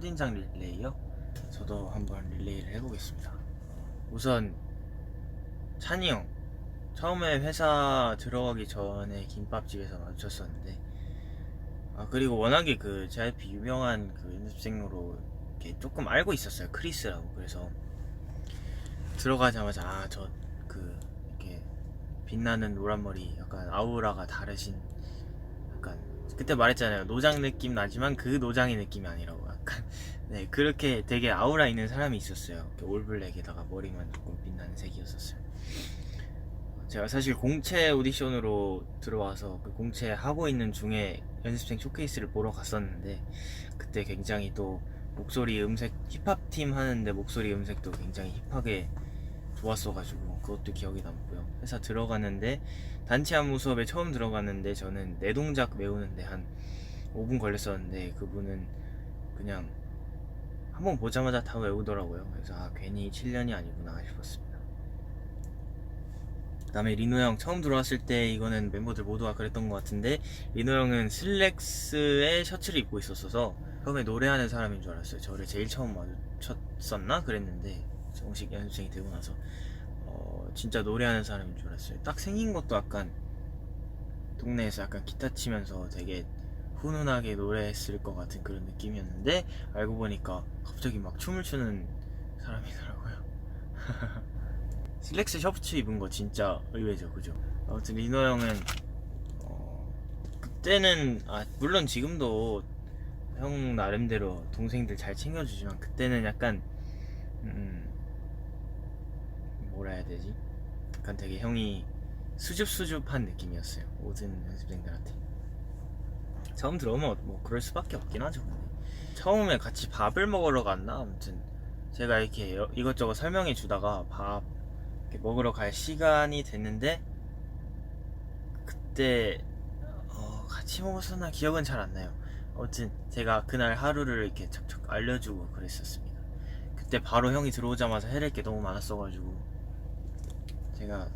첫인상 릴레이요? 저도 한번 릴레이를 해보겠습니다. 우선 찬이 형 처음에 회사 들어가기 전에 김밥집에서 마주쳤었는데 아 그리고 워낙에 그 JYP 유명한 그 연습생으로 이렇게 조금 알고 있었어요 크리스라고 그래서 들어가자마자 아 저 그 이렇게 빛나는 노란 머리 약간 아우라가 다르신 약간 그때 말했잖아요 노장 느낌 나지만 그 노장의 느낌이 아니라고 네 그렇게 되게 아우라 있는 사람이 있었어요 올블랙에다가 머리만 조금 빛나는 색이었었어요 제가 사실 공채 오디션으로 들어와서 그 공채 하고 있는 중에 연습생 쇼케이스를 보러 갔었는데 그때 굉장히 또 목소리 음색 힙합 팀 하는데 목소리 음색도 굉장히 힙하게 좋았어가지고 그것도 기억에 남고요. 회사 들어가는데 단체 안무 수업에 처음 들어갔는데 저는 내 동작 외우는데 한 5분 걸렸었는데 그분은 그냥 한번 보자마자 다 외우더라고요. 그래서 아 괜히 7년이 아니구나 싶었습니다. 그 다음에 리노 형 처음 들어왔을 때 이거는 멤버들 모두가 그랬던 것 같은데 리노 형은 슬랙스에 셔츠를 입고 있었어서 처음에 노래하는 사람인 줄 알았어요. 저를 제일 처음 마주쳤었나 그랬는데 정식 연습생이 되고 나서 어, 진짜 노래하는 사람인 줄 알았어요. 딱 생긴 것도 약간 동네에서 약간 기타 치면서 되게 훈훈하게 노래했을 것 같은 그런 느낌이었는데 알고 보니까 갑자기 막 춤을 추는 사람이더라고요. 슬랙스 셔츠 입은 거 진짜 의외죠, 그죠? 아무튼 리노 형은 어, 그때는 아 물론 지금도 형 나름대로 동생들 잘 챙겨주지만 그때는 약간 음 뭐라 해야 되지? 약간 되게 형이 수줍수줍한 느낌이었어요 모든 연습생들한테 처음 들어오면 뭐 그럴 수밖에 없긴 하죠. 처음에 같이 밥을 먹으러 갔나? 아무튼 제가 이렇게 여- 이것저것 설명해 주다가 밥 먹으러 갈 시간이 됐는데 그때 어, 같이 먹었었나 기억은 잘 안 나요. 아무튼 제가 그날 하루를 이렇게 척척 알려주고 그랬었습니다. 그때 바로 형이 들어오자마자 해낼 게 너무 많았어가지고 제가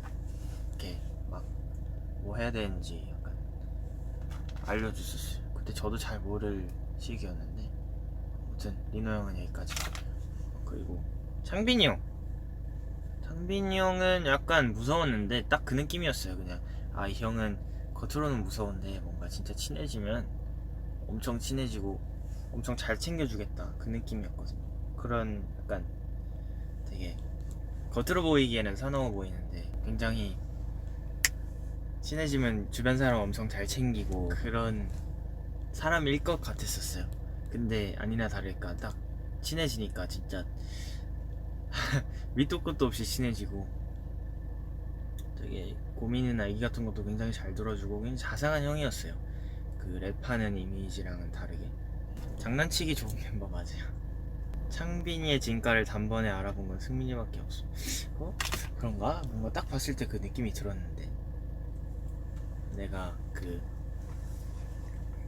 이렇게 막 뭐 해야 되는지 알려줬었어요. 그때 저도 잘 모를 시기였는데 아무튼 리노 형은 여기까지. 그리고 창빈이 형. 창빈이 형은 약간 무서웠는데 딱 그 느낌이었어요. 그냥 아 이 형은 겉으로는 무서운데 뭔가 진짜 친해지면 엄청 친해지고 엄청 잘 챙겨주겠다 그 느낌이었거든요. 그런 약간 되게 겉으로 보이기에는 사나워 보이는데 굉장히 친해지면 주변 사람 엄청 잘 챙기고 그런 사람일 것 같았었어요. 근데 아니나 다를까 딱 친해지니까 진짜 밑도 끝도 없이 친해지고 되게 고민이나 얘기 같은 것도 굉장히 잘 들어주고 굉장히 자상한 형이었어요. 그 랩하는 이미지랑은 다르게 장난치기 좋은 멤버 맞아요. 창빈이의 진가를 단번에 알아본 건 승민이밖에 없어. 어? 그런가? 뭔가 딱 봤을 때 그 느낌이 들었는데 내가 그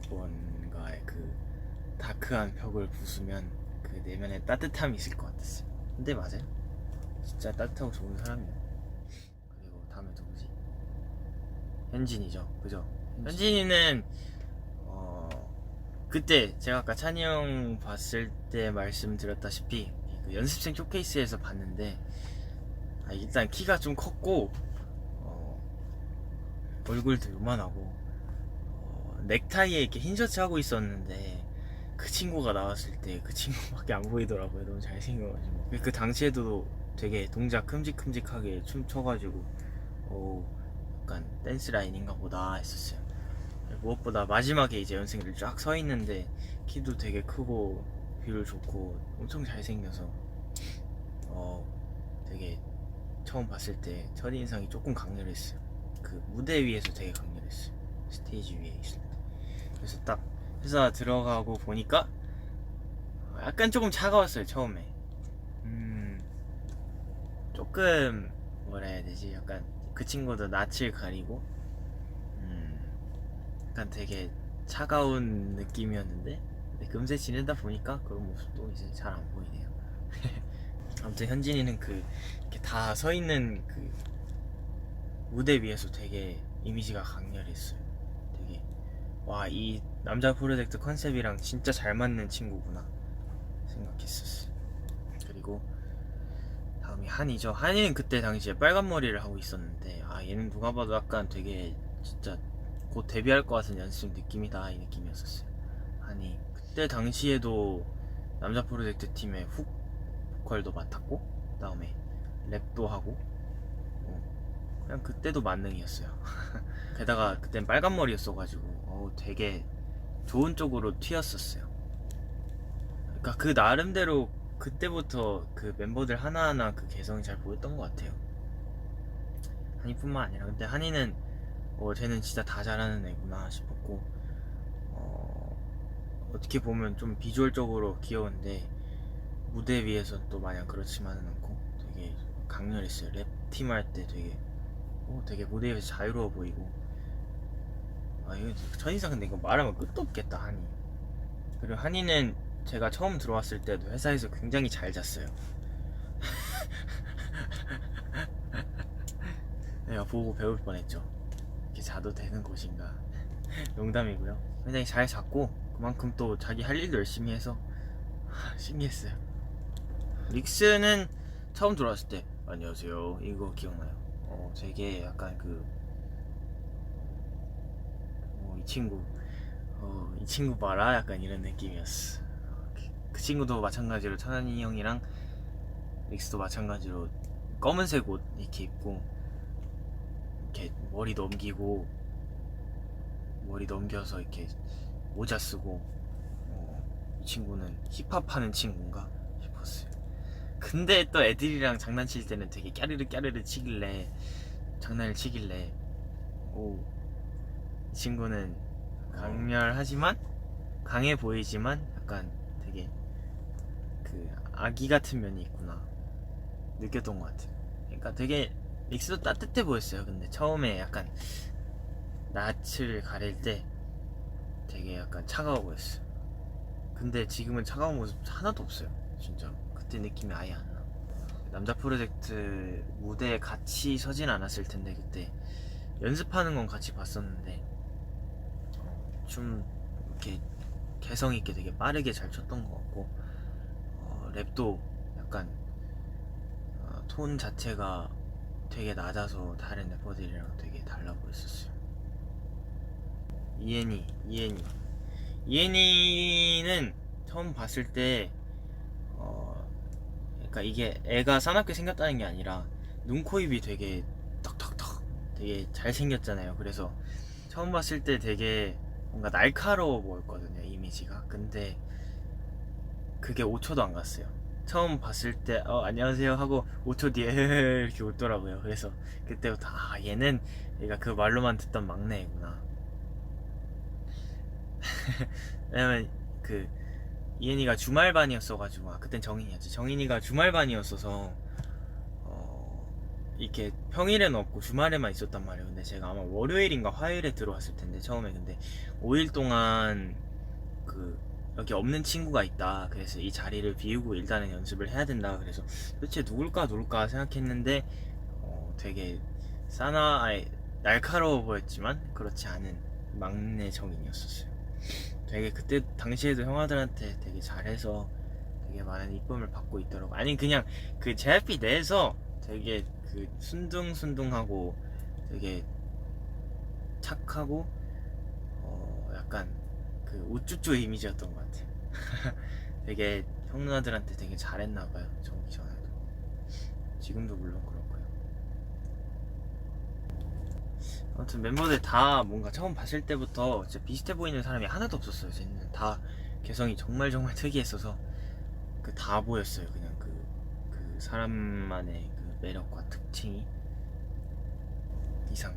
뭔가의 그 다크한 벽을 부수면 그 내면에 따뜻함이 있을 것 같았어요. 근데 맞아요. 진짜 따뜻하고 좋은 사람이에요. 그리고 다음에 누구지? 현진이죠. 그죠? 현진이는 어 그때 제가 아까 찬이 형 봤을 때 말씀드렸다시피 그 연습생 쇼케이스에서 봤는데 아, 일단 키가 좀 컸고 어, 얼굴도 요만하고 어, 넥타이에 이렇게 흰 셔츠 하고 있었는데 그 친구가 나왔을 때 그 친구밖에 안 보이더라고요. 너무 잘생겨가지고. 그 당시에도 되게 동작 큼직큼직하게 춤춰가지고 어, 약간 댄스 라인인가 보다 했었어요. 무엇보다 마지막에 이제 연습생들이 쫙서 있는데 키도 되게 크고 비율 좋고 엄청 잘생겨서 어 되게 처음 봤을 때 첫인상이 조금 강렬했어요. 그 무대 위에서 되게 강렬했어요. 스테이지 위에 있을 때. 그래서 딱 회사 들어가고 보니까 약간 조금 차가웠어요 처음에. 음 조금 뭐라 해야 되지? 약간 그 친구도 낯을 가리고 음 약간 되게 차가운 느낌이었는데 금세 지내다 보니까 그런 모습도 이제 잘 안 보이네요. 아무튼 현진이는 그 이렇게 다 서 있는 그 무대 위에서 되게 이미지가 강렬했어요. 되게 와 이 남자 프로젝트 컨셉이랑 진짜 잘 맞는 친구구나. 생각했었어요. 그리고 다음이 한이죠. 한이는 그때 당시에 빨간 머리를 하고 있었는데 아 얘는 누가 봐도 약간 되게 진짜 곧 데뷔할 것 같은 연습생 느낌이다 이 느낌이었었어요. 한이 그때 당시에도 남자 프로젝트 팀의 훅 보컬도 맡았고 그다음에 랩도 하고 어, 그냥 그때도 만능이었어요. 게다가 그땐 빨간 머리였어가지고 어, 되게 좋은 쪽으로 튀었었어요. 그러니까 그 나름대로 그때부터 그 멤버들 하나하나 그 개성이 잘 보였던 것 같아요. 한이뿐만 아니라 근데 한이는 어 쟤는 진짜 다 잘하는 애구나 싶었고 어 어떻게 보면 좀 비주얼적으로 귀여운데 무대 위에선 또 마냥 그렇지만은 않고 되게 강렬했어요. 랩팀 할 때 되게 어 되게 무대 위에서 자유로워 보이고. 아 이거 첫인상 근데 이거 말하면 끝도 없겠다 한이. 그리고 한이는 제가 처음 들어왔을 때도 회사에서 굉장히 잘 잤어요. 내가 보고 배울 뻔했죠. 이렇게 자도 되는 곳인가. 농담이고요. 굉장히 잘 잤고 그만큼 또 자기 할 일도 열심히 해서 신기했어요. 릭스는 처음 들어왔을 때 안녕하세요. 이거 기억나요 어 되게 약간 그 어, 이 친구 어, 이 친구 봐라 약간 이런 느낌이었어. 어, 그, 그 친구도 마찬가지로 천안이 형이랑 릭스도 마찬가지로 검은색 옷 이렇게 입고 이렇게 머리 넘기고 머리 넘겨서 이렇게 모자 쓰고 어, 이 친구는 힙합 하는 친구인가 근데 또 애들이랑 장난칠 때는 되게 까르르 까르르 치길래 장난을 치길래 오 이 친구는 강렬하지만 강해 보이지만 약간 되게 그 아기 같은 면이 있구나 느꼈던 것 같아요. 그러니까 되게 릭스도 따뜻해 보였어요. 근데 처음에 약간 낯을 가릴 때 되게 약간 차가워 보였어요. 근데 지금은 차가운 모습 하나도 없어요. 진짜로 그때 느낌이 아예 안 나. 남자 프로젝트 무대에 같이 서진 않았을 텐데 그때 연습하는 건 같이 봤었는데 좀 이렇게 개성 있게 되게 빠르게 잘 쳤던 것 같고 어, 랩도 약간 어, 톤 자체가 되게 낮아서 다른 래퍼들이랑 되게 달라 보였었어요. 이엔이, 이엔이, 이엔이는 처음 봤을 때 어, 그러니까 이게 애가 사납게 생겼다는 게 아니라 눈, 코, 입이 되게 턱턱턱 되게 잘 생겼잖아요. 그래서 처음 봤을 때 되게 뭔가 날카로워 보였거든요 이미지가. 근데 그게 5초도 안 갔어요. 처음 봤을 때 어, 안녕하세요 하고 5초 뒤에 이렇게 웃더라고요. 그래서 그때부터 아 얘는 얘가 그 말로만 듣던 막내구나. 왜냐면 그 이엔이가 주말반이었어가지고 아 그땐 정인이었지. 정인이가 주말반이었어서 어 이렇게 평일에는 없고 주말에만 있었단 말이에요. 근데 제가 아마 월요일인가 화요일에 들어왔을 텐데 처음에. 근데 5일 동안 그 여기 없는 친구가 있다. 그래서 이 자리를 비우고 일단은 연습을 해야 된다. 그래서 도대체 누굴까 누굴까 생각했는데 어 되게 사나 아예 날카로워 보였지만 그렇지 않은 막내 정인이었었어요 되게 그때 당시에도 형아들한테 되게 잘해서 되게 많은 이쁨을 받고 있더라고 아니 그냥 그 JYP 내에서 되게 그 순둥순둥하고 되게 착하고 어 약간 그 우쭈쭈 이미지였던 것 같아요. 되게 형 누나들한테 되게 잘했나 봐요. 저기 전에도 지금도 물론 그렇고요. 아무튼 멤버들 다 뭔가 처음 봤을 때부터 진짜 비슷해 보이는 사람이 하나도 없었어요. 쟤는 다 개성이 정말 정말 특이했어서 그 다 보였어요. 그냥 그, 그 사람만의 그 매력과 특징이 이상